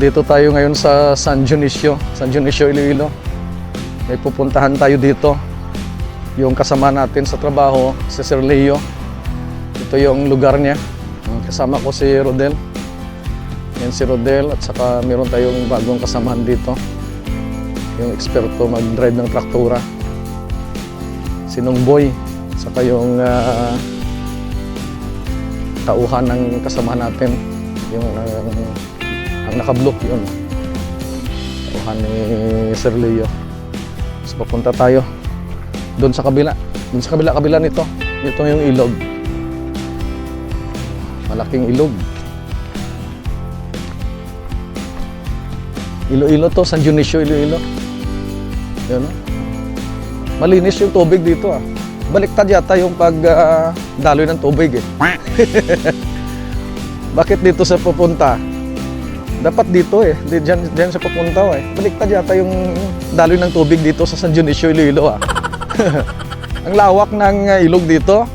Nandito tayo ngayon sa San Dionisio, San Dionisio, Iloilo. May pupuntahan tayo dito. Yung kasama natin sa trabaho, si Sir Leo. Ito yung lugar niya. Kasama ko si Rodel. Yan si Rodel at saka meron tayong bagong kasamahan dito. Yung eksperto mag-drive ng traktura. Si Nongboy. Saka yung ah, tauhan ng kasama natin. Yung ah, ang nakablok yun. Tauhan ni Sir Leo. Tapos papunta tayo. Doon sa kabila. Doon sa kabila, kabila nito. Ito yung ilog. Malaking ilog. Iloilo to, San Dionisio, Iloilo. Yan o. Malinis yung tubig dito ah. Baliktad yata yung pag ah, daloy ng tubig eh. Bakit dito sa pupunta? Dapat dito eh. Di, dyan, dyan sa pupunta eh. Baliktad yata yung daloy ng tubig dito sa San Dionisio, Iloilo ah. ang lawak ng ah, ilog dito.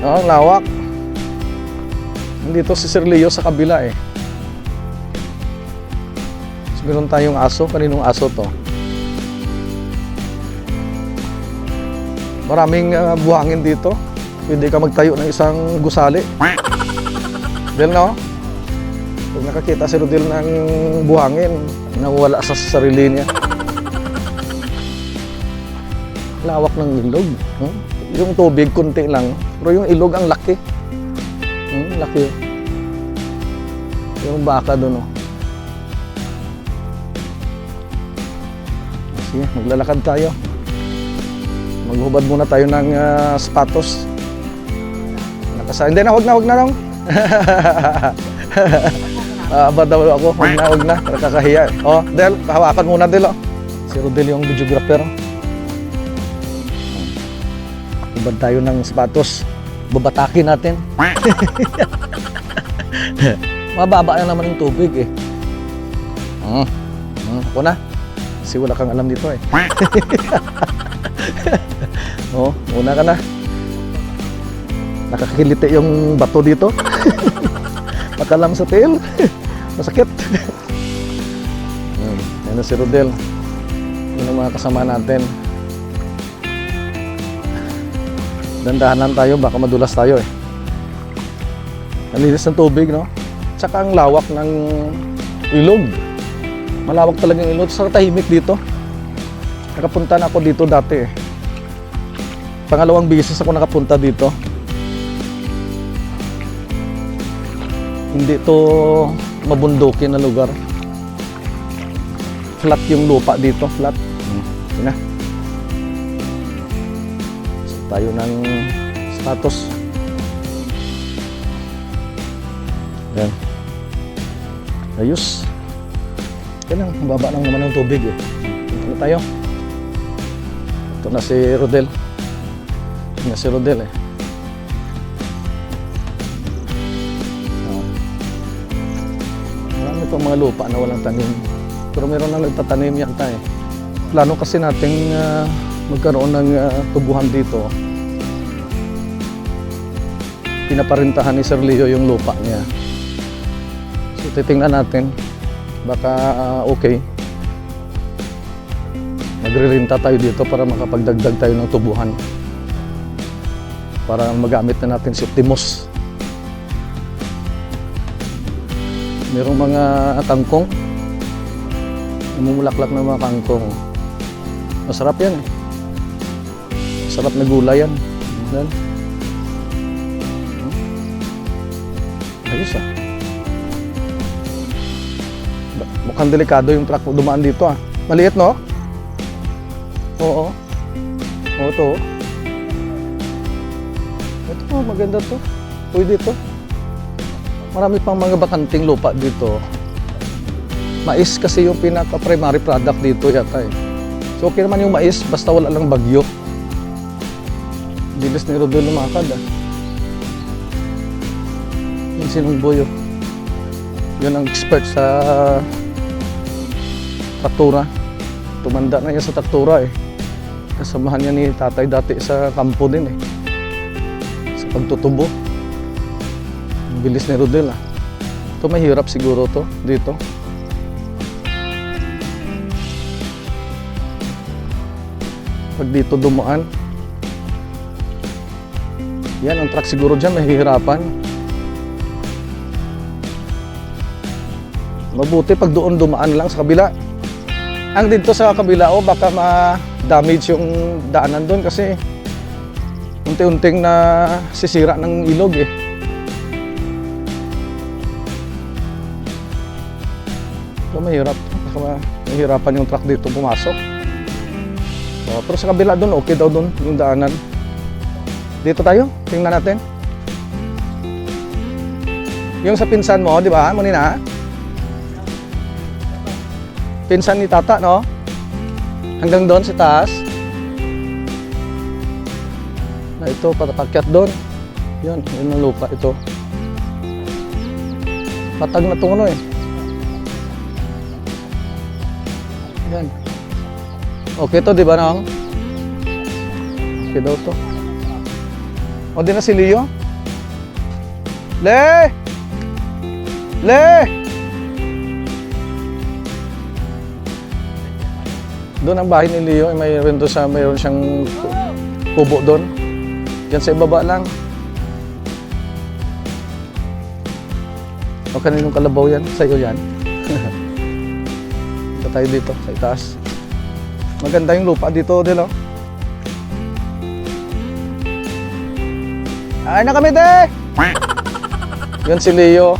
Oo, ang lawak. Nandito si Sir Leo sa kabila eh. So, meron tayong aso. Kaninong aso to? Maraming ah, buhangin dito. Pwede ka magtayo ng isang gusali. Del no? Pag nakakita si Rodel ng buhangin, nawala sa sarili niya. Lawak ng ilog. hmm? Yung tubig, kunti lang. Pero yung ilog, ang laki. Hmm, laki. Yung baka doon, oh. Sige, maglalakad tayo. Maghubad muna tayo ng ah, sapatos. Nakasa Hindi na, wag na, wag na lang. Aaba daw ako, wag na, wag na. Nakakahiya. Oh, Del, hawakan muna Del. Oh. Si Rodel yung videographer. Hubad tayo ng sapatos. Babatakin natin. Mababa na naman yung tubig eh. Hmm. Hmm. Ako na. Kasi wala kang alam dito eh. Oo, una ka na. Nakakiliti yung bato dito. Makalam sa tail. Masakit. hmm. Yan na si Rodel. Yun ang mga kasama natin. Dandahanan tayo, baka madulas tayo eh. Ang linis ng tubig, no? Tsaka ang lawak ng ilog. Malawak talaga yung ilog. Sa tahimik dito. Nakapunta na ako dito dati eh. Pangalawang bisis ako nakapunta dito. Hindi to mabundukin na lugar. Flat yung lupa dito, flat. Yun na. So, tayo ng status. Yan. Ayos. Yan ang baba lang naman ng tubig eh. Ano tayo? Ito na si Rodel. Ito na si Rodel eh. Pang mga lupa na walang tanim. Pero meron na nagtatanim yata eh. Plano kasi nating ah, magkaroon ng ah, tubuhan dito. Pinaparintahan ni Sir Leo yung lupa niya. So titingnan natin. Baka ah, okay. Magririnta tayo dito para makapagdagdag tayo ng tubuhan. Para magamit na natin si Optimus. Merong mga kangkong. Namumulaklak ng mga kangkong. Masarap yan eh. Masarap na gulay yan. Yan. Ayos ah. Mukhang delikado yung truck dumaan dito ah. Maliit no? Oo. Oo to. Ito maganda to. Pwede to. Marami pang mga bakanting lupa dito. Mais kasi yung pinaka-primary product dito yata eh. So okay naman yung mais basta wala lang bagyo. Bilis ni Rodel lumakad ah. Yung sinungboy oh. Yun ang expert sa traktura. Tumanda na yan sa traktura eh. Kasamahan niya ni tatay dati sa kampo din eh. Sa pagtutubo. Bilis ni Rodel ah. Ito mahirap siguro to dito. Pag dito dumaan. Yan, ang truck siguro dyan mahihirapan. Mabuti pag doon dumaan lang sa kabila. Ang dito sa kabila, oh, baka ma-damage yung daanan doon kasi unti-unting na sisira ng ilog eh. Mahirap. Ma- mahirapan yung truck dito pumasok. Oh, pero sa kabila doon, okay daw doon yung daanan. Dito tayo, tingnan natin. Yung sa pinsan mo, di ba? Muna na. Pinsan ni tata, no? Hanggang doon sa taas. Na ito, patapakyat doon. Yun, yun ang lupa ito. Patag na itong ano eh. Yan. Okay to, di ba, Nong? Okay daw to. O, di na si Leo? Le! Le! Doon ang bahay ni Leo, ay mayroon doon sa mayroon siyang kubo doon. Yan sa ibaba lang. O kaninong kalabaw yan? Sa'yo yan. Ito tayo dito, sa itaas. Maganda yung lupa dito, Del, oh. Ay na kami, de! Yan si Leo.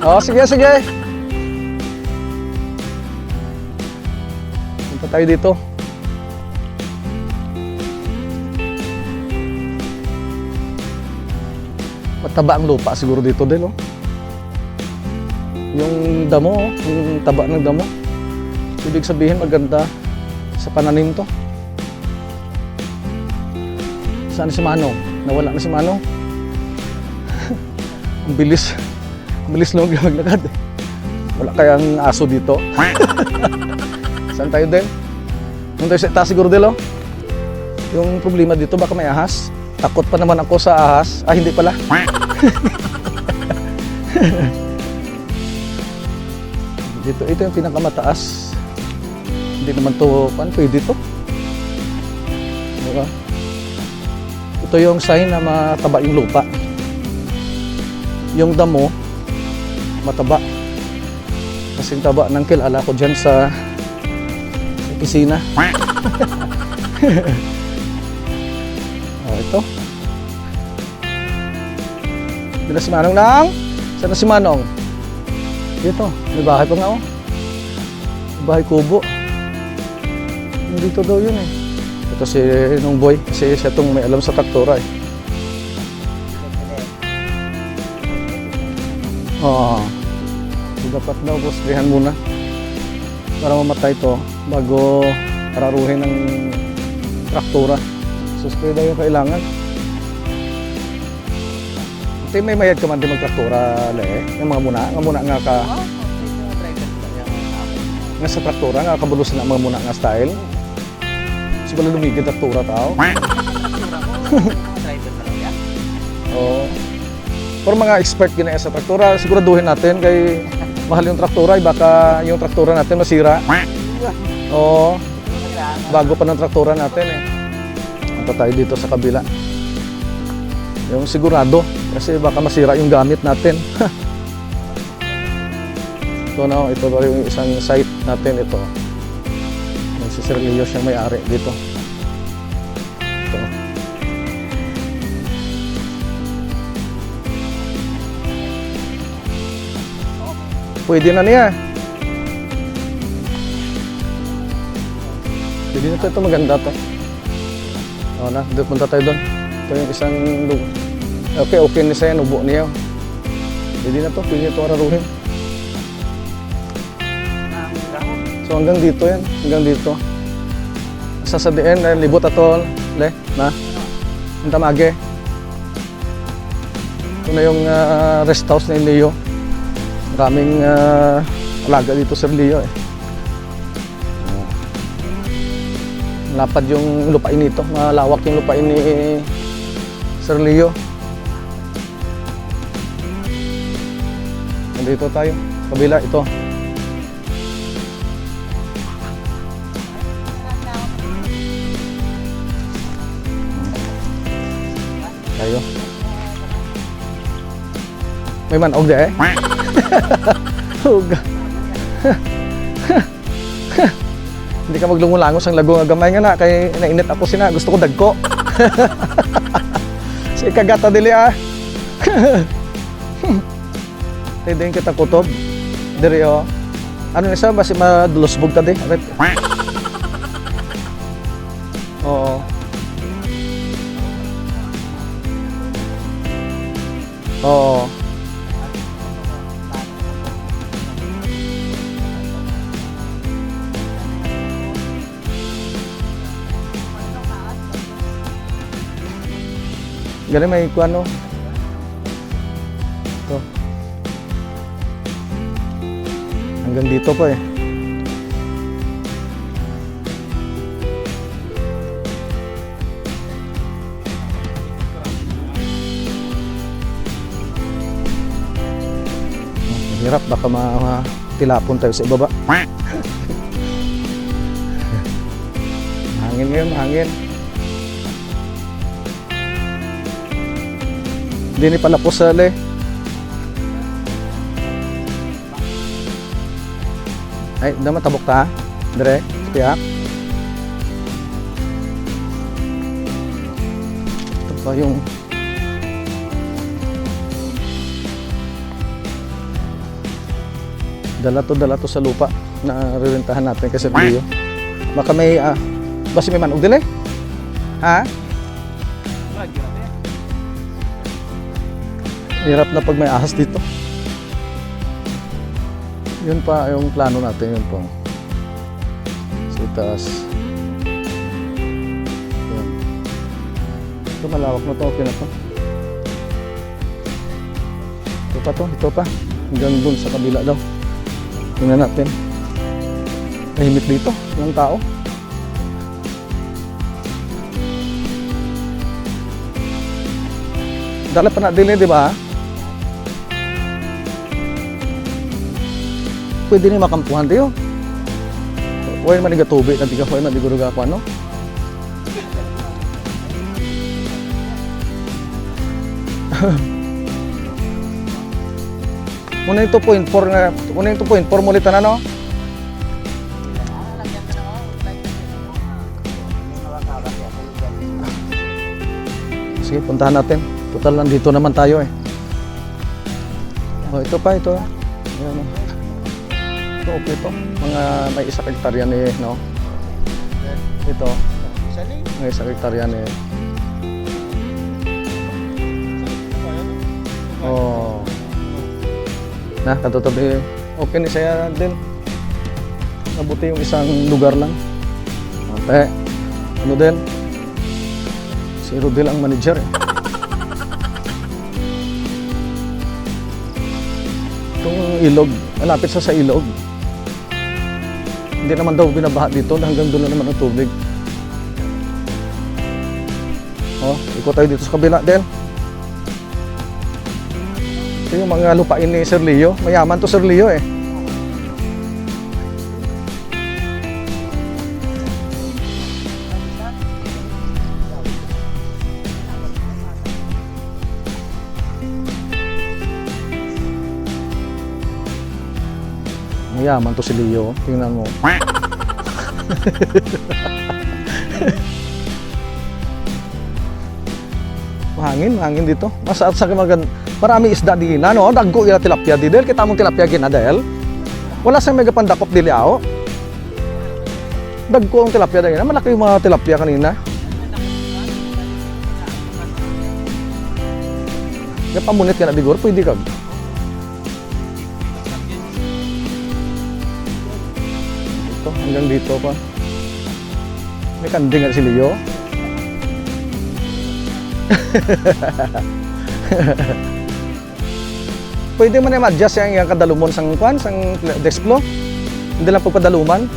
Oh, sige, sige. Punta tayo dito. Mataba ang lupa siguro dito din, oh. Yung damo, yung taba ng damo. Ibig sabihin maganda sa pananim to. Saan si Manong? Nawala na si Manong. ang bilis. Ang bilis lang maglakad. eh. Wala kayang aso dito. Saan tayo din? Nung tayo sa itaas siguro din, oh. Yung problema dito, baka may ahas. Takot pa naman ako sa ahas. Ah, hindi pala. dito, ito yung pinakamataas. Hindi naman to, pan, pwede to. Diba? Ito yung sign na mataba yung lupa. Yung damo, mataba. Kasing taba ng kilala ko dyan sa opisina. oh, ito. Dito si Manong nang? Saan na si Manong? Dito, may bahay pa nga oh. Bahay kubo. Dito daw yun eh. Ito si nung boy, kasi siya itong may alam sa traktora eh. Oo. So, dapat daw postrihan muna para mamatay to bago pararuhin ng traktora. Suspray daw yung kailangan. Ito may mayad ka man din magtraktora, le. Yung mga muna, nga muna nga ka, nga sa traktora, nga kabulos na mga muna nga style. So, wala lumigid traktora tao. Oo. Pero mga expert ginaya sa traktora, siguraduhin natin kay mahal yung traktora, ay baka yung traktora natin masira. Oo. Bago pa ng traktora natin eh. Punta tayo dito sa kabila. Yung sigurado, kasi baka masira yung gamit natin. ito na, ito pa yung isang site natin ito. Si Sir Leo siyang may-ari dito. Ito. Pwede na niya. Pwede na to. Ito maganda to. Oo na, punta tayo doon. Ito yung isang lugar. Okay, okay na sa'yo. Nubo niya. Pwede na to. Pwede ito araruhin. So hanggang dito yan. Hanggang dito. Sa sa diin, eh, libot atol. Le, na. Ang tamage. Ito na yung ah, rest house ni Leo. Maraming ah, alaga dito sa Leo eh. Lapad yung lupain nito. Malawak yung lupain ni Sir Leo. Dito tayo. Kabila, ito. Tayo. May manog di eh. Huga. Hindi ka maglungulangos ang lago nga gamay nga na kay nainit ako sina gusto ko dagko. si kagata dili ah. Pwede kita kutob. Diri oh. Ano ni sa basi madulusbog ta di. Aret. Oo. Oo. Galing may kuano. Hanggang dito pa eh. Hirap baka matilapon tayo sa ibaba. hangin ngayon, hangin. Hindi ni pala po sa Ay, dapat tabok ta. Dire, tiyak. Ito pa yung dala to dala to sa lupa na rirentahan natin kasi Rio. Baka may ah, basi may manog dili? Ha? Hirap na pag may ahas dito. Yun pa yung plano natin, yun po. Sa itaas. Yun. Ito malawak na to, okay na to. Ito pa to, ito pa. Hanggang dun sa kabila daw. Tingnan natin. Tahimik dito, yung tao. Dala pa na din di ba? Pwede ni makampuhan tayo. Huwag man nga tubig, nanti ka huwag man diguro ka ano. Una yung 2.4 nga, una yung 2.4 mo ulit na no? Sige, puntahan natin. Total nandito naman tayo eh. Oh, ito pa, ito. Ayan, oh. Ito, okay ito. Mga may isang hektarya ni, no? Ito, may isang hektarya ni. Oh. Na, katotabi. Okay ni saya din. Nabuti yung isang lugar lang. Okay. Ano din? Si Rodel ang manager eh. Ilog, malapit sa sa ilog. Hindi naman daw binabaha dito, hanggang doon na naman ang tubig. Oh, ikot tayo dito sa kabila, Del. Ito yung mga lupain ni Sir Leo. Mayaman to Sir Leo eh. Mayaman to si Leo. Tingnan mo. Mahangin, mahangin dito. Masaat sa magan marami isda di na no. Dagko ila tilapia di del kita mong tilapia gina del. Wala sa mega pandakop dili ao. Dagko ang tilapia di na. Malaki yung mga tilapia kanina. Ya pamunit ka na digor, pwede kag. Hanggang dito pa. May kanding nga si Leo. Pwede man na adjust yung, yung kadalumon sang kwan, sang desklo. Hindi lang pagpadaluman.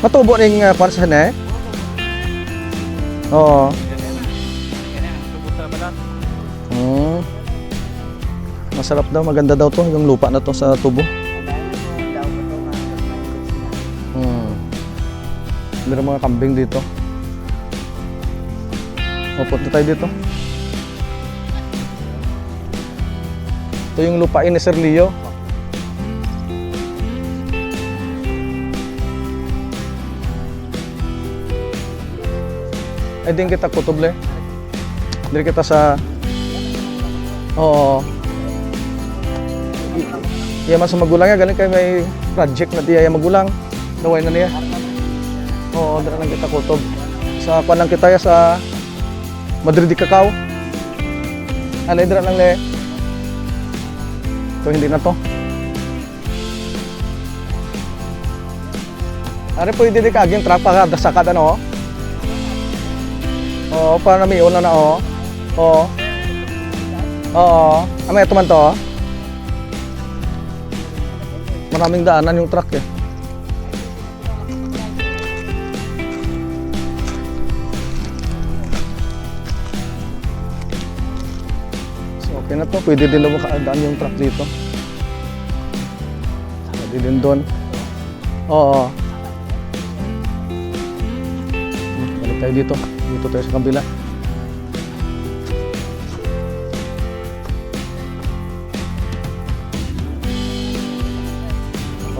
Matubo ning uh, kwan sa hane. Oo. Hmm. Masarap daw, maganda daw to, yung lupa na to sa tubo. Meron mga kambing dito. O, punta tayo dito. Ito yung lupain ni Sir Leo. Ay, din kita kutoble. Din kita sa... Oo. Iya mas magulang ya, galing kayo may project na diya magulang. Daway na niya. Oo, dira lang kita kutob. Sa kuan lang kita sa Madrid Cacao. Ano dira lang le. Ito hindi na to. Ari po hindi di kaging truck pa ka sa kada no. Oo, para may una na oh. Oo. Oo. Amay ito man to. oh. Maraming daanan yung truck eh. To. Pwede din naman makadaan yung truck dito. Pwede din doon. Oo. Balik tayo dito. Dito tayo sa kabila.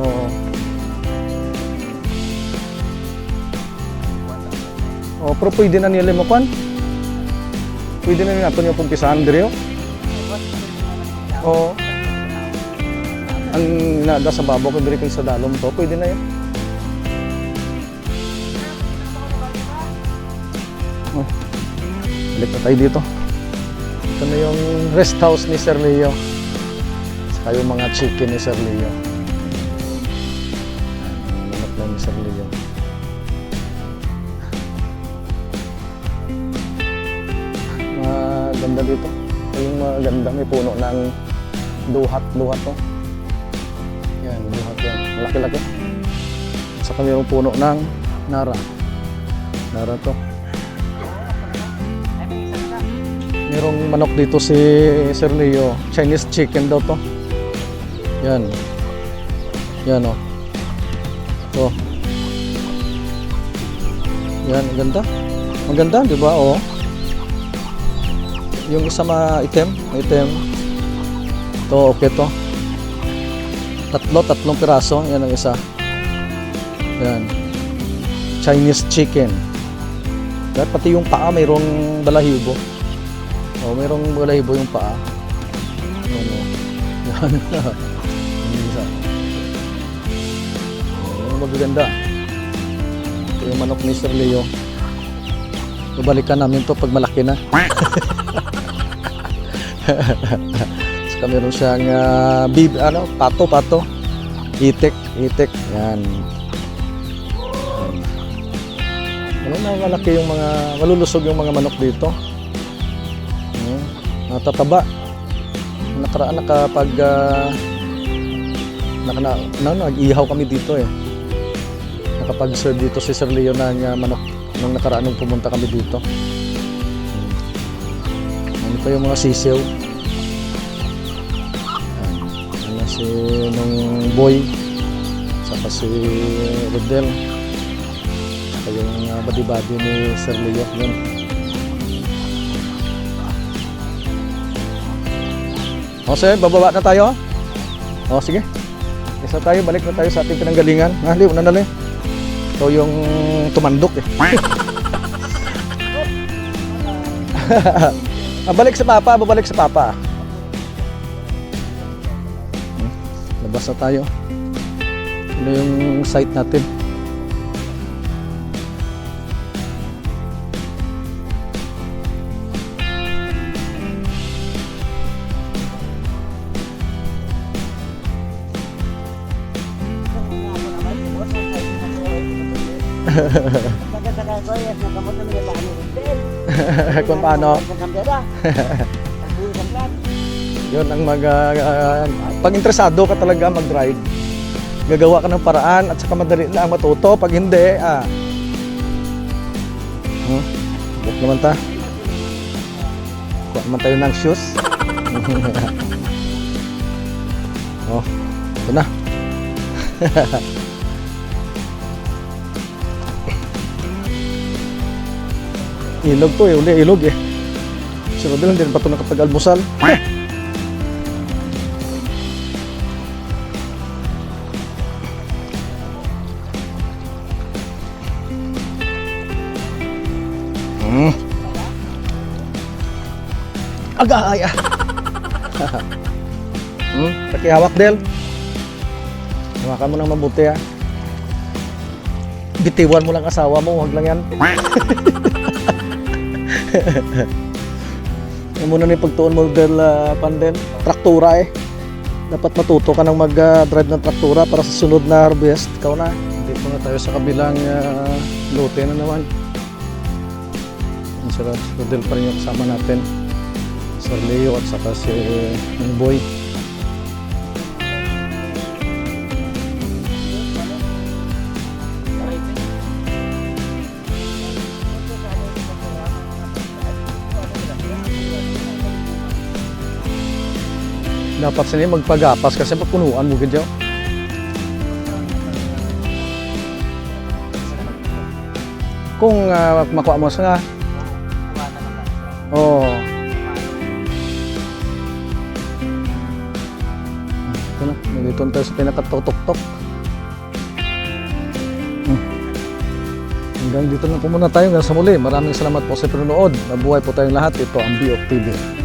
Oo. Oh, pero pwede na nila makuan. Pwede na nila ito yung pumpisahan diri. Oo. Ang nada sa babaw ko diri sa dalom to, pwede na yan. Oh. Balik na tayo dito. Ito na yung rest house ni Sir Leo. Saka yung mga chicken ni Sir Leo. Manok lang ni Sir Leo. Maganda dito. Ito yung maganda. May puno ng duhat. Duhat to. Yan, duhat yan. Malaki-laki. Saka mayroong puno ng nara. Nara to. Mayroong manok dito si Sir Leo. Chinese chicken daw to. Yan. Yan o. To. Yan, ang ganda. Maganda, di ba? Oh. Yung isa item, item. To, okay to. Tatlo, tatlong piraso. Yan ang isa. Yan. Chinese chicken. At pati yung paa mayroong balahibo. Oh, mayroong balahibo yung paa. Ano? Yan. Yung isa. Oh, magaganda. Ito yung manok ni Sir Leo. Babalikan namin to pag malaki na. Saka meron siyang ah, bib, ano, pato, pato. Itik, itik. Yan. Yan. Ano na malaki yung mga, malulusog yung mga manok dito. Hmm, natataba. Nakaraan nakapag uh, naka, na, na, nag-ihaw kami dito eh. Nakapag-serve dito si Sir Leo na niya manok nung nakaraan nung pumunta kami dito. Hmm. Ano pa yung mga sisiw? Si nung boy saka si Rodel saka yung uh, badi-badi ni Sir Leo yun. O sir, bababa na tayo. O sige. Isa tayo, balik na tayo sa ating pinanggalingan. Ah, liw, na nali. Ito yung tumandok eh. ah, balik sa papa, babalik sa papa. Labas na tayo. Ano yung site natin? Kung paano. Yun ang mag ah, pag interesado ka talaga mag-drive. Gagawa ka ng paraan at saka madali lang matuto. Pag hindi, ah. Hmm? Buk naman ta. Kuha naman tayo ng shoes. Oh, ito na. ilog to eh, uli ilog eh. Si Rodel hindi rin pa ito nakapag-almusal. Aga, ay, ah. hmm, pakihawak, Del. Hawakan mo ng mabuti, ha. Bitiwan mo lang asawa mo, huwag lang yan. Yan muna na yung pagtuon mo, Del, uh, Panden. Traktura, eh. Dapat matuto ka ng mag-drive ng traktura para sa sunod na harvest. Ikaw na. Dito na tayo sa kabilang uh, lote na naman. Ang sarap. Rodel pa rin yung kasama natin. Sir Leo at saka si uh, Boy. Dapat sila magpagapas kasi papunuan mo gadyaw. Kung uh, makuha mo sa nga. Oo. Oh. Na tayo sa pinakatutok-tok. Hmm. Hanggang dito na po muna tayo hanggang sa muli. Maraming salamat po sa panonood. Mabuhay po tayong lahat. Ito ang BOF TV.